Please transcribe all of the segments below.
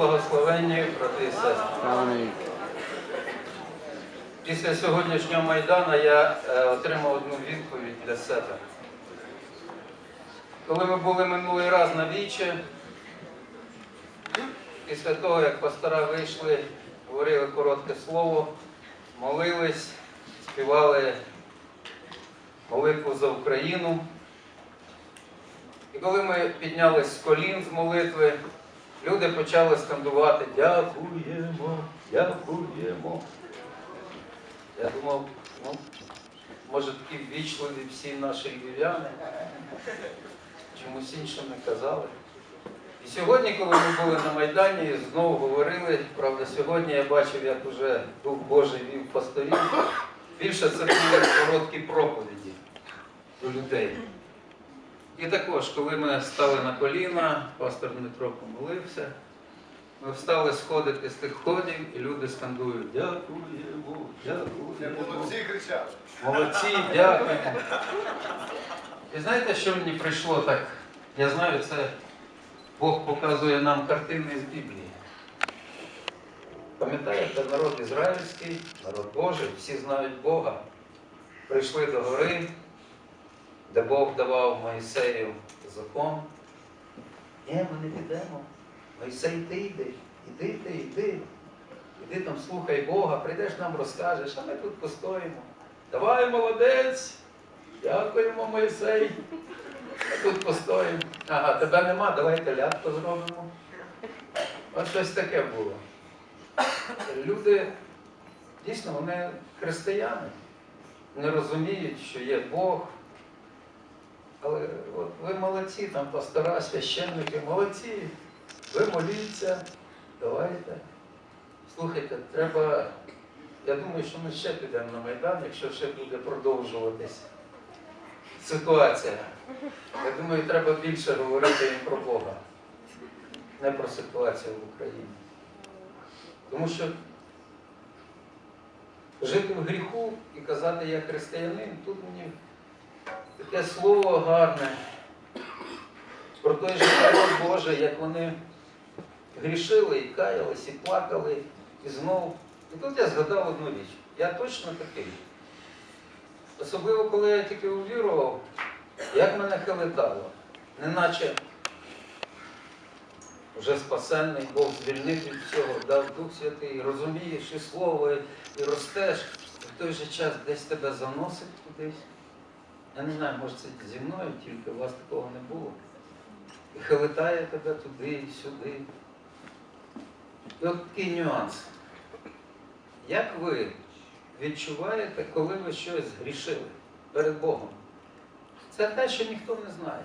благословенні, брати і сестри. Після сьогоднішнього Майдану я е, отримав одну відповідь для себе. Коли ми були минулий раз на вічі, після того, як пастора вийшли, говорили коротке слово, молились, співали молитву за Україну. І коли ми піднялись з колін з молитви, люди почали скандувати Дякуємо, дякуємо. Я думав, ну, може такі ввічливі всі наші львів'яни, чомусь іншим не казали. І сьогодні, коли ми були на Майдані, знову говорили, правда, сьогодні я бачив, як уже Дух Божий вів пасторів. Більше це були короткі проповіді до людей. І також, коли ми стали на коліна, пастор Дмитро помолився, ми встали сходити з тих ходів, і люди скандують Дякуємо, дякуємо. Молодці кричали. Молодці, дякуємо. І знаєте, що мені прийшло так? Я знаю, це Бог показує нам картини з Біблії. Пам'ятаєте, народ ізраїльський, народ Божий, всі знають Бога. Прийшли до гори, де Бог давав Моїсею закон. Ні, ми не підемо. Моїсей, ти йди, іди ти, йди. Іди там слухай Бога, прийдеш нам розкажеш, а ми тут постоїмо. Давай, молодець! Дякуємо, Моїсей. Ми тут постоїмо. Ага, тебе нема, давай телятко зробимо. От щось таке було. Люди, дійсно, вони християни, не розуміють, що є Бог. Але от ви молодці, там пастора, священники, молодці. Ви моліться, давайте. Слухайте, треба. Я думаю, що ми ще підемо на Майдан, якщо ще буде продовжуватись ситуація. Я думаю, треба більше говорити їм про Бога, не про ситуацію в Україні. Тому що жити в гріху і казати я християнин, тут мені таке слово гарне про той же народ Божий, як вони грішили і каялись, і плакали, і знов. І тут я згадав одну річ. Я точно такий. Особливо, коли я тільки увірував, як мене хилитало. Неначе вже спасенний Бог звільнив від всього, дав Дух Святий, розумієш і слово, і ростеш, і в той же час десь тебе заносить кудись. Я не знаю, може це зі мною тільки, у вас такого не було. І хилитає тебе туди і сюди. І от такий нюанс. Як ви відчуваєте, коли ви щось згрішили перед Богом? Це те, що ніхто не знає.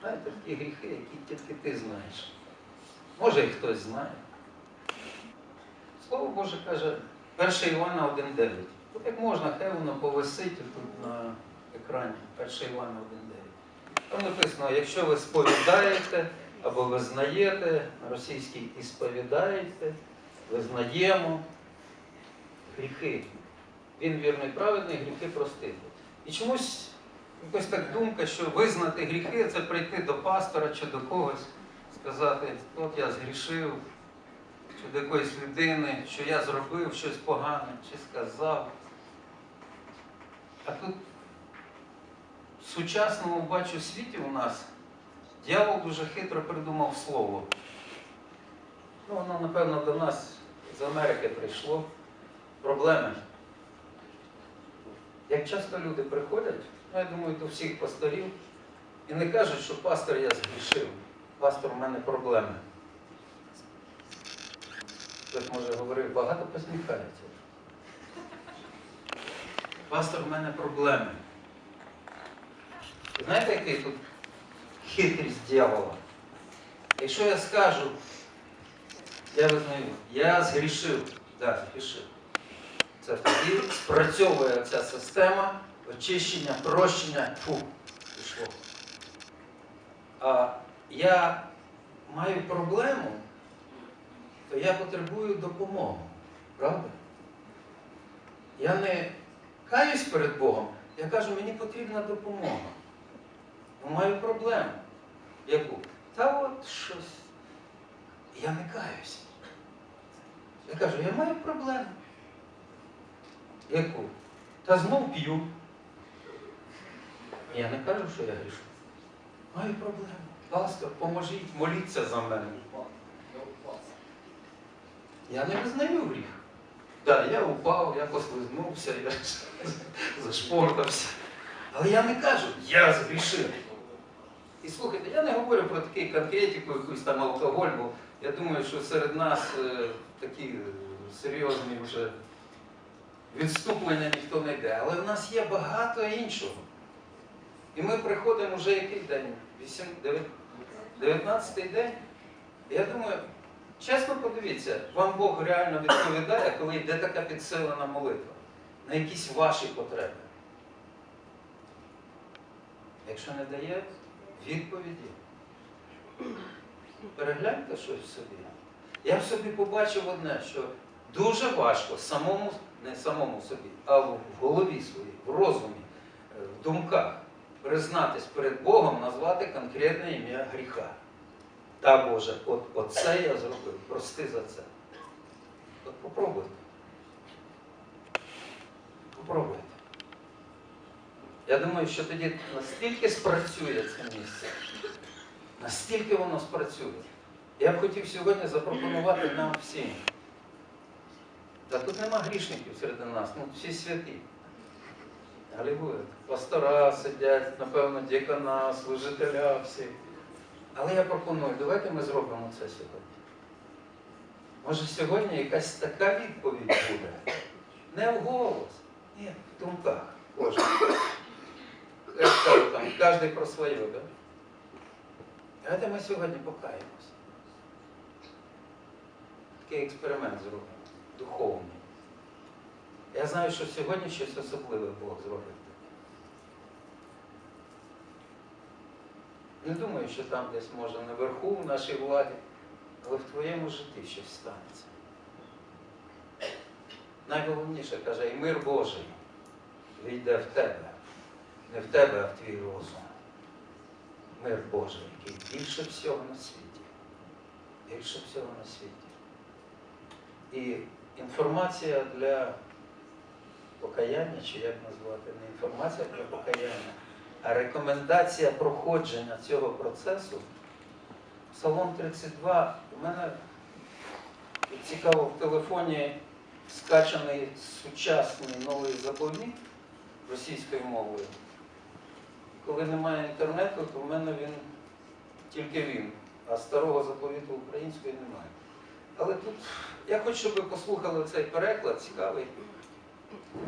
Знаєте, такі гріхи, які тільки ти знаєш. Може і хтось знає. Слово Боже каже, 1 Івана 1.9. От як можна, хай воно повисить тут на екрані. 1 Івана 1.9. Там написано, якщо ви сповідаєте або визнаєте, на російській і сповідаєте, визнаємо гріхи. Він вірний праведний, гріхи простити. І чомусь якось так думка, що визнати гріхи це прийти до пастора чи до когось, сказати, от я згрішив, чи до якоїсь людини, що я зробив щось погане, чи сказав. А тут в сучасному бачу світі у нас дьявол дуже хитро придумав слово. Ну, воно, напевно, до нас з Америки прийшло. Проблеми. Як часто люди приходять, ну я думаю, до всіх пасторів, і не кажуть, що пастор я згрішив, пастор у мене проблеми. Хтось може говорив, багато посміхається. Пастор у мене проблеми. Знаєте, який тут хитрість дьявола? Якщо я скажу, я визнаю, я згрішив, так, згрішив. Це тоді спрацьовує ця система очищення, прощення, фу, пішло. А я маю проблему, то я потребую допомоги. Правда? Я не каюсь перед Богом, я кажу, мені потрібна допомога. Ну, маю проблему. Яку? Та от щось. Я не каюсь. Я кажу, я маю проблему. Яку? Та знов п'ю. Я не кажу, що я грішу. Маю проблему. Пастор, поможіть, моліться за мене. Я не визнаю гріх. Так, я упав, я послизнувся, я зашпортався. Але я не кажу, я згрішив. І слухайте, я не говорю про такий конкретику, якусь там алкоголь, бо я думаю, що серед нас е, такі е, серйозні вже відступлення ніхто не йде. Але в нас є багато іншого. І ми приходимо вже який день? 8, 9, 19 день. Я думаю, чесно подивіться, вам Бог реально відповідає, коли йде така підсилена молитва на якісь ваші потреби. Якщо не дає відповіді, перегляньте щось собі. Я в собі побачив одне, що дуже важко самому, не самому собі, а в голові своїй, в розумі, е, в думках признатись перед Богом, назвати конкретне ім'я гріха. Та Боже, от, оце я зробив, прости за це. От попробуйте. Попробуйте. Я думаю, що тоді настільки спрацює це місце, настільки воно спрацює. Я б хотів сьогодні запропонувати нам всім. Та тут нема грішників серед нас, ну всі святі. Галілуя. Пастора сидять, напевно, дікана, служителя всі. Але я пропоную, давайте ми зробимо це сьогодні. Може сьогодні якась така відповідь буде. Не в голос, ні, в думках. Кожен. Я ж там, кожен про своє, да? Давайте ми сьогодні покаємося. Такий експеримент зробимо, духовний. Я знаю, що сьогодні щось особливе Бог зробить. Не думаю, що там десь може наверху в нашій владі, але в твоєму житті щось станеться. Найголовніше каже, і мир Божий війде в тебе. Не в тебе, а в твій розум. Мир Божий, який більше всього на світі. Більше всього на світі. І інформація для покаяння, чи як назвати, не інформація для покаяння, а рекомендація проходження цього процесу. Псалом 32 у мене цікаво в телефоні скачаний сучасний новий заповіт російською мовою. Коли немає інтернету, то в мене він тільки він, а старого заповіту української немає. Але тут я хочу, щоб ви послухали цей переклад, цікавий.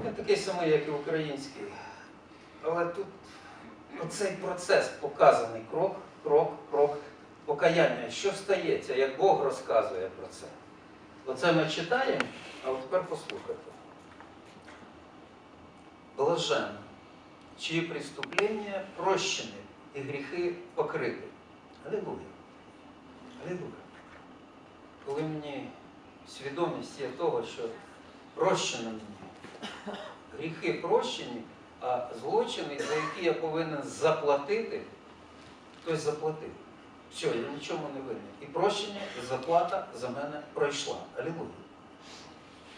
Він такий самий, як і український. Але тут оцей процес показаний крок, крок, крок покаяння. Що стається, як Бог розказує про це. Оце ми читаємо, а от тепер послухайте. Блажен, чиї преступлення прощені і гріхи покриті. Алілуя. Алілуя. Коли мені свідомість є того, що прощено мені, гріхи прощені, а злочини, за які я повинен заплатити, хтось заплатив. Все, я нічому не винен. І прощення, і заплата за мене пройшла. Аллилуйя.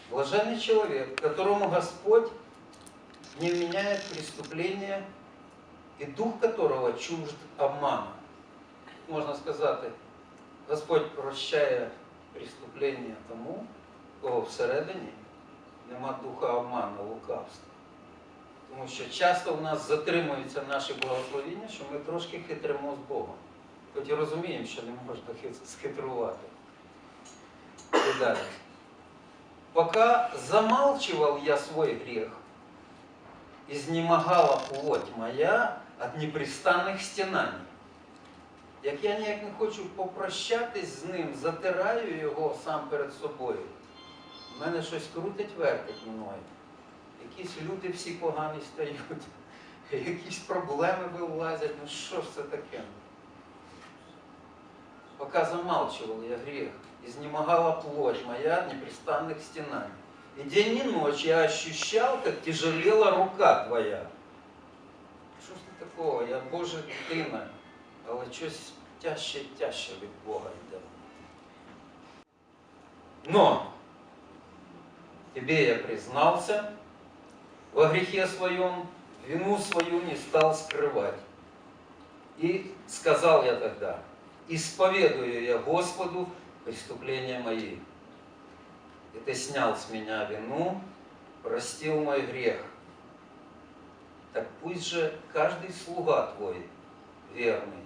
Блаженный человек, которому Господь не вменяет преступления, и дух которого чужд обмана. Можна сказати, Господь прощає преступлення тому, кого всередині нема духа обману, лукавства. Тому що часто в нас затримуються наші благословіння, що ми трошки хитримо з Богом. Хоч і розуміємо, що не можна схитрувати. І далі. Пока замалчивал я свой грех, изнемогала плоть моя от непрестанних стенаний. Як я ніяк не хочу попрощатись з ним, затираю його сам перед собою. У мене щось крутить вертить мною. Якісь люди всі погані стають, якісь проблеми вилазять. Ну що ж це таке? Пока замалчивал я грех, изнемогала плоть моя от непрестанных стенаний. И день и ночь я ощущал, как тяжелела рука твоя. Що ж це такого? Я Божа дитина, але щось тяжче і тяжче від Бога йде. Но тебе я признался во грехе своем, вину свою не стал скрывать. И сказал я тогда, исповедую я Господу преступления мои И ты снял с меня вину, простил мой грех. Так пусть же каждый слуга твой, верный,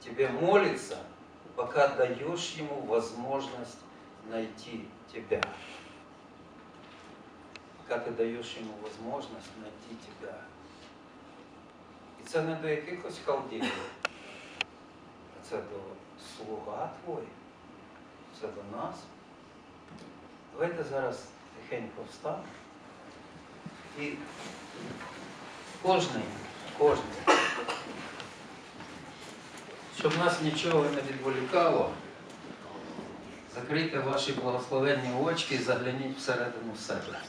тебе молится, пока даешь ему возможность найти тебя. Пока ти даєш йому можливість знайти тебе. І це не до якихось халдіїв, а це до слуга твої, це до нас. Давайте зараз тихенько встанемо. І кожний, кожний, щоб нас нічого не відволікало, закрийте ваші благословенні очки і загляніть всередину себе.